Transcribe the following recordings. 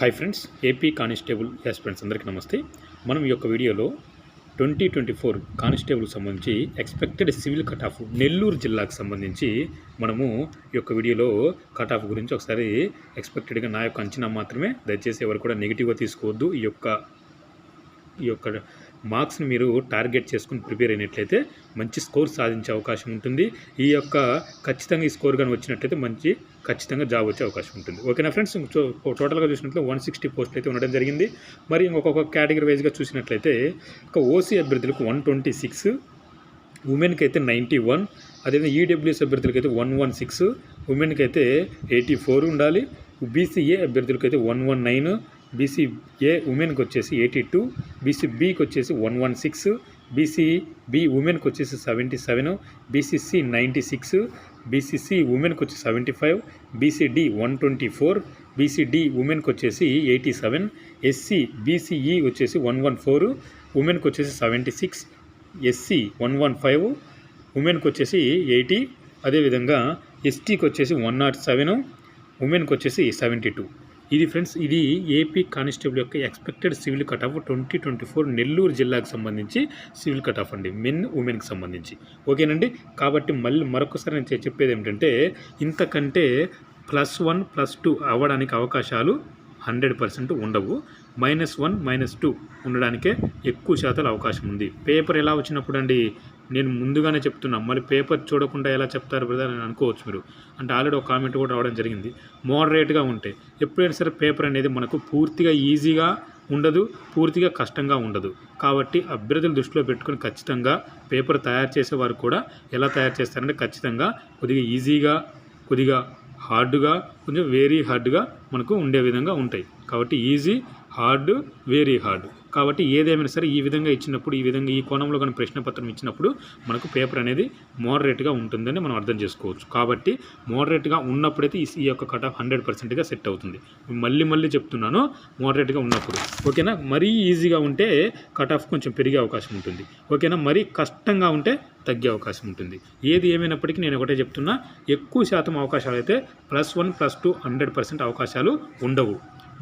Hi friends AP constable friends అందరికీ నమస్తే. మనం ఈ యొక్క వీడియోలో ట్వంటీ ట్వంటీ ఫోర్ కానిస్టేబుల్ సంబంధించి expected civil cut off Nellore జిల్లాకు సంబంధించి మనము ఈ యొక్క వీడియోలో కట్ ఆఫ్ గురించి ఒకసారి ఎక్స్పెక్టెడ్గా నా యొక్క అంచనా మాత్రమే. దయచేసి ఎవరు కూడా నెగిటివ్గా తీసుకోవద్దు. ఈ యొక్క ఈ యొక్క మార్క్స్ని మీరు టార్గెట్ చేసుకుని ప్రిపేర్ అయినట్లయితే మంచి స్కోర్ సాధించే అవకాశం ఉంటుంది. ఈ యొక్క ఖచ్చితంగా ఈ స్కోర్ కానీ వచ్చినట్లయితే మంచి ఖచ్చితంగా జాబ్ వచ్చే అవకాశం ఉంటుంది. ఓకేనా ఫ్రెండ్స్? టోటల్గా చూసినట్లయితే వన్ సిక్స్టీ పోస్ట్ అయితే ఉండడం జరిగింది. మరి ఇంకొక కేటగిరీ వైజ్గా చూసినట్లయితే ఒక ఓసీ అభ్యర్థులకు వన్ ట్వంటీ సిక్స్ ఉమెన్కి అయితే నైంటీ వన్ అదేవిధంగా ఈడబ్ల్యూఎస్ అభ్యర్థులకి అయితే వన్ వన్ సిక్స్ ఉమెన్కి అయితే ఎయిటీ ఫోర్ ఉండాలి. బీసీఏ అభ్యర్థులకి అయితే one one nine BC A ఉమెన్కి వచ్చేసి ఎయిటీ టూ బీసీ బీకి వచ్చేసి one one six BC B ఉమెన్కి వచ్చేసి seventy seven BCC ninety six BCC ఉమెన్కి వచ్చి seventy five BCD one twenty four BCD ఉమెన్కి వచ్చేసి ఎయిటీ సెవెన్ ఎస్సీ బీసీఈ వచ్చేసి వన్ వన్ ఫోర్ ఉమెన్కి వచ్చేసి seventy six SC one one five ఉమెన్కి వచ్చేసి ఎయిటీ అదేవిధంగా ఎస్టీకి వచ్చేసి వన్ నాట్ సెవెన్ ఉమెన్కి వచ్చేసి సెవెంటీ టూ. ఇది ఫ్రెండ్స్ ఇది ఏపీ కానిస్టేబుల్ యొక్క expected civil cut off twenty twenty four Nellore జిల్లాకు సంబంధించి సివిల్ కట్ ఆఫ్ అండి. మెన్ ఉమెన్కి సంబంధించి. ఓకేనండి? కాబట్టి మళ్ళీ మరొకసారి నేను చెప్పేది ఏమిటంటే ఇంతకంటే ప్లస్ వన్ ప్లస్ టూ అవ్వడానికి అవకాశాలు హండ్రెడ్ పర్సెంట్ ఉండవు. మైనస్ వన్ మైనస్ టూ ఉండడానికే ఎక్కువ శాతాలు అవకాశం ఉంది. పేపర్ ఎలా వచ్చినప్పుడు అండి నేను ముందుగానే చెప్తున్నా మళ్ళీ పేపర్ చూడకుండా ఎలా చెప్తారు బ్రదర్ అని అనుకోవచ్చు మీరు. అంటే ఆల్రెడీ ఒక కామెంట్ కూడా రావడం జరిగింది. మోడరేట్గా ఉంటే ఎప్పుడైనా సరే పేపర్ అనేది మనకు పూర్తిగా ఈజీగా ఉండదు పూర్తిగా కష్టంగా ఉండదు. కాబట్టి అభ్యర్థులు దృష్టిలో పెట్టుకుని ఖచ్చితంగా పేపర్ తయారు చేసేవారు కూడా ఎలా తయారు చేస్తారంటే ఖచ్చితంగా కొద్దిగా ఈజీగా కొద్దిగా హార్డ్గా కొంచెం వెరీ హార్డ్గా మనకు ఉండే విధంగా ఉంటాయి. కాబట్టి ఈజీ హార్డ్ వెరీ హార్డ్ కాబట్టి ఏదేమైనా సరే ఈ విధంగా ఇచ్చినప్పుడు ఈ విధంగా ఈ కోణంలో కానీ ప్రశ్నపత్రం ఇచ్చినప్పుడు మనకు పేపర్ అనేది మోడరేట్గా ఉంటుందని మనం అర్థం చేసుకోవచ్చు. కాబట్టి మోడరేట్గా ఉన్నప్పుడైతే ఈ ఈ యొక్క కట్ ఆఫ్ హండ్రెడ్ పర్సెంట్గా సెట్ అవుతుంది. మళ్ళీ మళ్ళీ చెప్తున్నాను మోడరేట్గా ఉన్నప్పుడు. ఓకేనా? మరీ ఈజీగా ఉంటే కట్ ఆఫ్ కొంచెం పెరిగే అవకాశం ఉంటుంది. ఓకేనా? మరీ కష్టంగా ఉంటే తగ్గే అవకాశం ఉంటుంది. ఏది ఏమైనప్పటికీ నేను ఒకటే చెప్తున్నా ఎక్కువ శాతం అవకాశాలు అయితే plus one plus two hundred percent అవకాశాలు ఉండవు.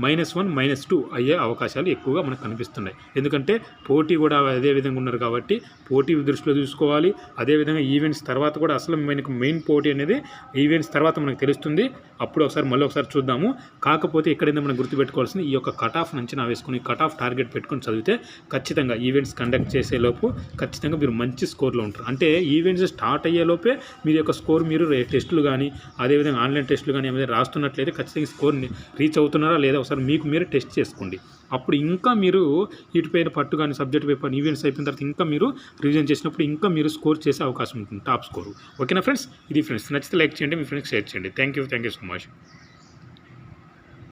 మైనస్ వన్ మైనస్ టూ అయ్యే అవకాశాలు ఎక్కువగా మనకు కనిపిస్తున్నాయి. ఎందుకంటే పోటీ కూడా అదే విధంగా ఉన్నారు కాబట్టి పోటీ దృష్టిలో చూసుకోవాలి. అదేవిధంగా ఈవెంట్స్ తర్వాత కూడా అసలు మనకు మెయిన్ పోటీ అనేది ఈవెంట్స్ తర్వాత మనకు తెలుస్తుంది. అప్పుడు ఒకసారి మళ్ళీ ఒకసారి చూద్దాము. కాకపోతే ఎక్కడైనా మనం గుర్తుపెట్టుకోవాల్సింది ఈ యొక్క కట్ ఆఫ్ అంచనా వేసుకుని కట్ ఆఫ్ టార్గెట్ పెట్టుకొని చదివితే ఖచ్చితంగా ఈవెంట్స్ కండక్ట్ చేసేలోపు ఖచ్చితంగా మీరు మంచి స్కోర్లో ఉంటారు. అంటే ఈవెంట్స్ స్టార్ట్ అయ్యేలోపే మీ యొక్క స్కోర్ మీరు టెస్టులు కానీ అదేవిధంగా ఆన్లైన్ టెస్టులు కానీ ఏమైనా రాస్తున్నట్లయితే ఖచ్చితంగా స్కోర్ని రీచ్ అవుతున్నారా లేదా ఒకసారి మీకు మీరు టెస్ట్ చేసుకోండి. అప్పుడు ఇంకా మీరు ఇటుపైన పట్టు కానీ సబ్జెక్ట్ పేపర్ ఈవెంట్స్ అయిపోయిన తర్వాత ఇంకా మీరు రివిజన్ చేసినప్పుడు ఇంకా మీరు స్కోర్ చేసే అవకాశం ఉంటుంది టాప్ స్కోర్. ఓకేనా ఫ్రెండ్స్? ఇది ఫ్రెండ్స్. నచ్చితే లైక్ చేయండి మీ ఫ్రెండ్స్ షేర్ చేయండి. Thank you thank you so much